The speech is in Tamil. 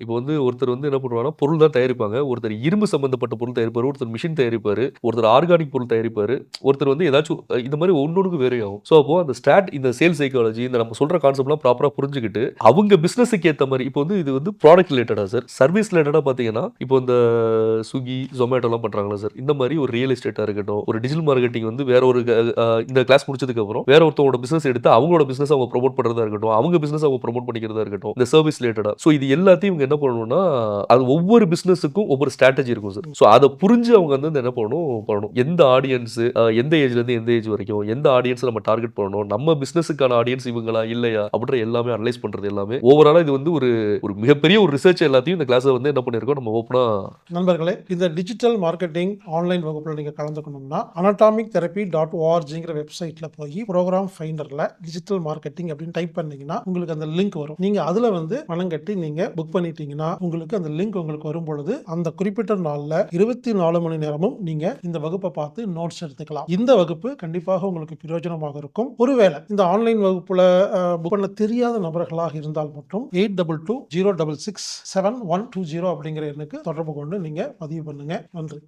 இப்போ வந்து ஒருத்தர் வந்து என்ன பண்ணுவாங்கன்னா பொருள் தான் தயாரிப்பாங்க. ஒருத்தர் இரும்பு சம்பந்தப்பட்ட பொருள் தயாரிப்பார் ஒருத்தர் மிஷின் தயாரிப்பார் ஒருத்தர் ஆர்கானிக் பொருள் தயாரிப்பார் ஒருத்தர் வந்து ஏதாச்சும் இந்த மாதிரி ஒன்னொன்று வேறு ஆகும் ஸோ அப்போ அந்த ஸ்டாட் இந்த சேல் சைக்காலஜி இந்த நம்ம சொல்கிற கான்செப்ட்லாம் ப்ராப்பராக புரிஞ்சுக்கிட்டு அவங்க பிஸ்னஸுக்கு ஏற்ற மாதிரி இப்போ வந்து இது வந்து ப்ராடக்ட் ரிலேட்டடாக சார் சர்வீஸ் ரிலேட்டடாக பார்த்தீங்கன்னா இப்போ இந்த ஸ்விக்கி ஜொமேட்டோலாம் பண்ணுறாங்களா சார் இந்த மாதிரி ஒரு ரியல் எஸ்டேட்டாக இருக்கட்டும் ஒரு டிஜிட்டல் மார்க்கெட்டிங் வந்து வேற ஒரு இந்த கிளாஸ் முடிச்சதுக்கப்புறம் வேற ஒருத்தவங்களோட பிஸ்னஸ் எடுத்து அவங்களோட பிஸ்னஸ் அவங்க ப்ரொமோட் பண்ணுறதா இருக்கட்டும் அவங்க பிஸ்னஸ் அவங்க ப்ரோமோட் பண்ணிக்கிறதா இருக்கட்டும் இந்த சர்வீஸ் ரிலேட்டடாக ஸோ இது எல்லாத்தையும் இவங்க என்ன பண்ணணும்னா அது ஒவ்வொரு பிஸ்னஸுக்கும் ஒவ்வொரு ஸ்ட்ராட்டஜி இருக்கும் சார் ஸோ அதை புரிஞ்சு அவங்க வந்து என்ன பண்ணணும் பண்ணணும். எந்த ஆடியன்ஸு எந்த ஏஜ்லேருந்து எந்த ஏஜ் வரைக்கும் எந்த ஆடியன்ஸ் நம்ம டார்கெட் பண்ணணும் நம்ம பிஸ்னஸுக்கான ஆடியன்ஸ் இவங்களா இல்லையா அப்படின்ற எல்லாமே அனலைஸ் பண்ணுறது எல்லாமே. ஓவராலாக இது வந்து ஒரு ஒரு மிகப்பெரிய ஒரு ரிசர்ச் எல்லாத்தையும் இந்த கிளாஸை வந்து என்ன பண்ணியிருக்கோம் நம்ம ஓப்பனாக நண்பர்களே இந்த டிஜிட்டல் மார்க்கெட்டிங் ஆன்லைன் வகுப்பில் நீங்கள் கலந்துக்கணும்னா அனடாமிக் தெரப்பி டாட் ஓஆர்ஜிங்கிற வெப்சைட்டில் போய் ப்ரோக்ராம் ஃபைண்டரில் டிஜிட்டல் மார்க்கெட்டிங் அப்படின்னு டைப் பண்ணீங்கன்னா உங்களுக்கு அந்த லிங்க் வரும். நீங்கள் அதில் வந்து பணம் கட்டி நீங்கள் புக் பண்ணிட்டீங்கன்னா உங்களுக்கு அந்த லிங்க் உங்களுக்கு வரும் பொழுது அந்த குறிப்பிட்ட நாளில் இருபத்தி நாலு மணி நேரமும் நீங்கள் இந்த வகுப்பை பார்த்து நோட்ஸ் எடுத்துக்கலாம். இந்த வகுப்பு கண்டிப்பாக உங்களுக்கு பிரயோஜனமாக இருக்கும். ஒருவேளை இந்த ஆன்லைன் வகுப்புல புக் பண்ண தெரியாத நபர்களாக இருந்தால் மட்டும் eight double two zero double six seven one two zero அப்படிங்கிற எண்ணுக்கு தொடர்பு கொண்டு நீங்கள் பதிவு பண்ணுங்க. நன்றி.